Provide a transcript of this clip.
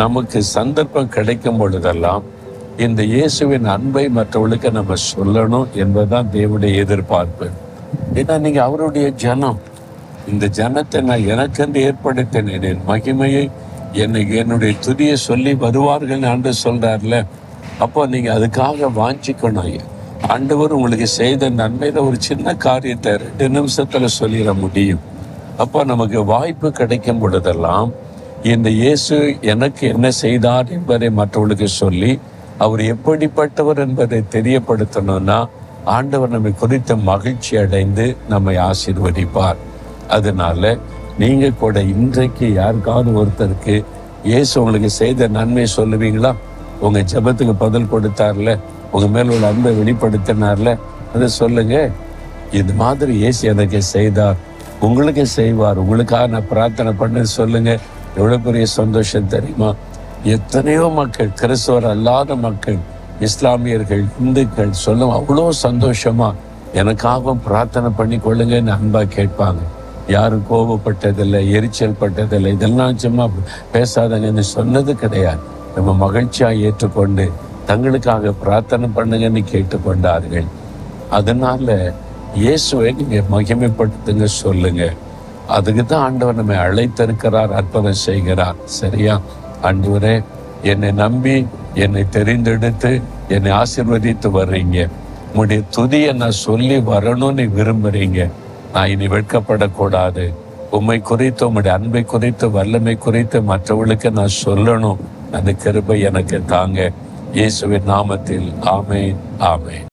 நமக்கு சந்தர்ப்பம் கிடைக்கும் பொழுதெல்லாம் இந்த இயேசுவின் அன்பை மற்றவர்களுக்கு நம்ம சொல்லணும் என்பதுதான் தேவனுடைய எதிர்பார்ப்பு. ஏன்னா நீங்க அவருடைய ஜனம். இந்த ஜனத்தை நான் எனக்கென்று ஏற்படுத்தினேன். என் மகிமையை என்னை என்னுடைய துதியை சொல்லி வருவார்கள் ஆண்டு சொல்றாருல. அப்போ நீங்க அதுக்காக வாஞ்சிக்கணும் ஆண்டவர் உங்களுக்கு செய்த நன்மையில ஒரு சின்ன காரியத்தை ரெண்டு நிமிஷத்துல சொல்லிட முடியும். அப்போ நமக்கு வாய்ப்பு கிடைக்கும் பொழுதெல்லாம் இந்த இயேசு எனக்கு என்ன செய்தார் என்பதை மற்றவர்களுக்கு சொல்லி அவர் எப்படிப்பட்டவர் என்பதை தெரியப்படுத்தணும்னா ஆண்டவர் நம்மை குறித்த மகிழ்ச்சி அடைந்து நம்மை ஆசீர்வதிப்பார். அதனால நீங்க கூட இன்றைக்கு யாருக்காவது ஒருத்தருக்கு இயேசு உங்களுக்கு செய்த நன்மை சொல்லுவீங்களா? உங்க ஜெபத்துக்கு பதில் கொடுத்தார்ல உங்க மேல உள்ள அன்பை வெளிப்படுத்தினார்ல அதை சொல்லுங்க. இது மாதிரி இயேசு எனக்கு செய்தார். உங்களுக்கு செய்வார். உங்களுக்காக நான் பிரார்த்தனை பண்ண சொல்லுங்க. எவ்வளவு பெரிய சந்தோஷம் தெரியுமா? எத்தனையோ மக்கள் கிறிஸ்தவர் அல்லாத மக்கள் இஸ்லாமியர்கள் இந்துக்கள் சொல்லும் அவ்வளோ சந்தோஷமா எனக்காக பிரார்த்தனை பண்ணி கொள்ளுங்கன்னு அன்பா கேட்பாங்க. யாரும் கோபப்பட்டதில்லை எரிச்சல் பட்டதில்லை இதெல்லாம் சும்மா பேசாதங்கன்னு சொன்னது கிடையாது. நம்ம மகிழ்ச்சியாக ஏற்றுக்கொண்டு தங்களுக்காக பிரார்த்தனை பண்ணுங்கன்னு கேட்டுக்கொண்டார்கள். அதனால இயேசுவை நீங்கள் மகிமைப்படுத்துங்க சொல்லுங்கள் அதுக்கு தான் ஆண்டவர் நம்மை அழைத்திருக்கிறார் அற்புதம் செய்கிறார். சரியா? ஆண்டவரே என்னை நம்பி என்னை தெரிந்தெடுத்து என்னை ஆசிர்வதித்து வர்றீங்க. உங்களுடைய துதியை நான் சொல்லி வரணும்னு விரும்புறீங்க. நான் இனி வெட்கப்படக்கூடாது. உண்மை குறித்து உங்களுடைய அன்பை குறித்து வல்லமை குறித்து மற்றவர்களுக்கு நான் சொல்லணும். அந்த கிருபை எனக்கு தாங்க. இயேசுவின் நாமத்தில். ஆமை ஆமை